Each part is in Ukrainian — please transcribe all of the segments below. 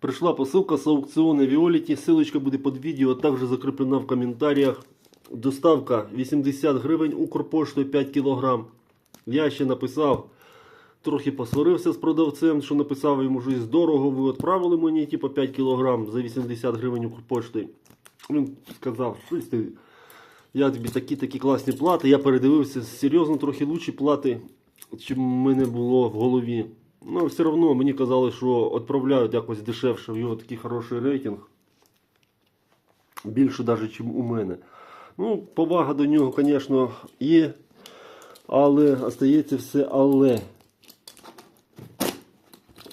Пришла посылка с аукциона Виолити. Ссылочка буде під відео, також закріплена в коментарях. Доставка 80 гривень Укрпоштою 5 кг. Я ще написав, трохи посварився з продавцем, що написав йому щось дорого. Ви відправили мені типу 5 кг за 80 гривень Укрпоштою. Він сказав, щось ти. Я тобі такі такі класні плати. Я передивився серйозно трохи лучші плати, чим в мене було в голові. Ну, все одно мені казали, що відправляють якось дешевше, в його такий хороший рейтинг. Більше навіть, ніж у мене. Ну, повага до нього, звісно, є. Але остається все але.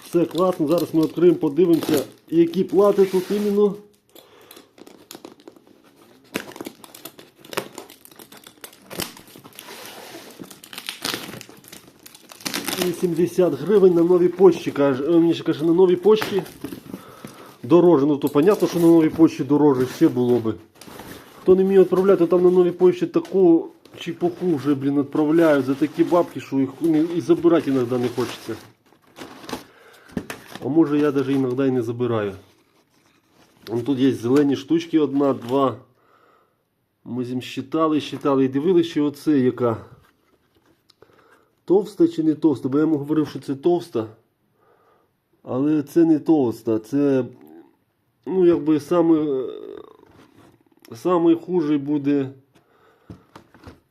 Все класно. Зараз ми відкриємо, подивимося, які плати тут іменно. І 70 гривень на новій почті, каже. Е, Мені ще каже, на новій почті дороже. Ну то понятно, що на новій почті дороже ще було би. Хто не вміє відправляти, там на новій почті таку чепуху вже, блін, відправляють за такі бабки, що їх і забирати іноді не хочеться. А може я навіть іноді і не забираю. Вон тут є зелені штучки, одна, два. Ми з ним считали, считали і дивилися, що оце яка. Товста чи не товста? Бо я йому говорив, що це товста. Але це не товста. Це, ну, якби саме, самий хужий буде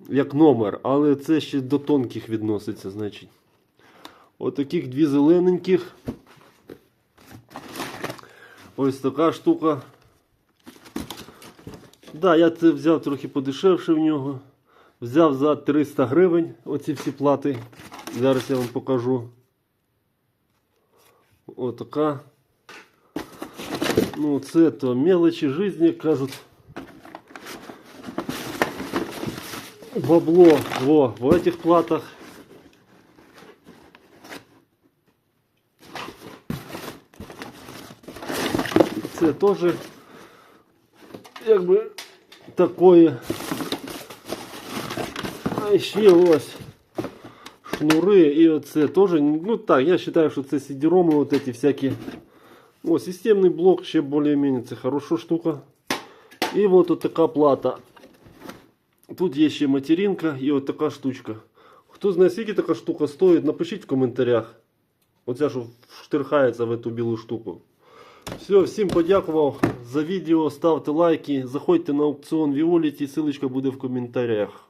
як номер, але це ще до тонких відноситься, значить. Отаких дві зелененьких. Ось така штука. Да, я це взяв трохи подешевше в нього. Взяв за 300 гривень оці всі плати. Зараз я вам покажу. Отака. Ну, це то мелочі жизни, як кажуть. Бабло во, в этих платах. Це теж якби такое. А ще ось шнури і оце теж. Ну так, я вважаю, що це сідіроми, вот эти всякі. О, системний блок ще більш-менш це хороша штука. І от от така плата. Тут є ще материнка і от така штучка. Хто знає, скільки така штука стоїть, напишіть в коментарях. Оця, що штирхається в эту білу штуку. Все, всім подякував за відео. Ставте лайки. Заходьте на аукціон Віоліті, ссылочка буде в коментарях.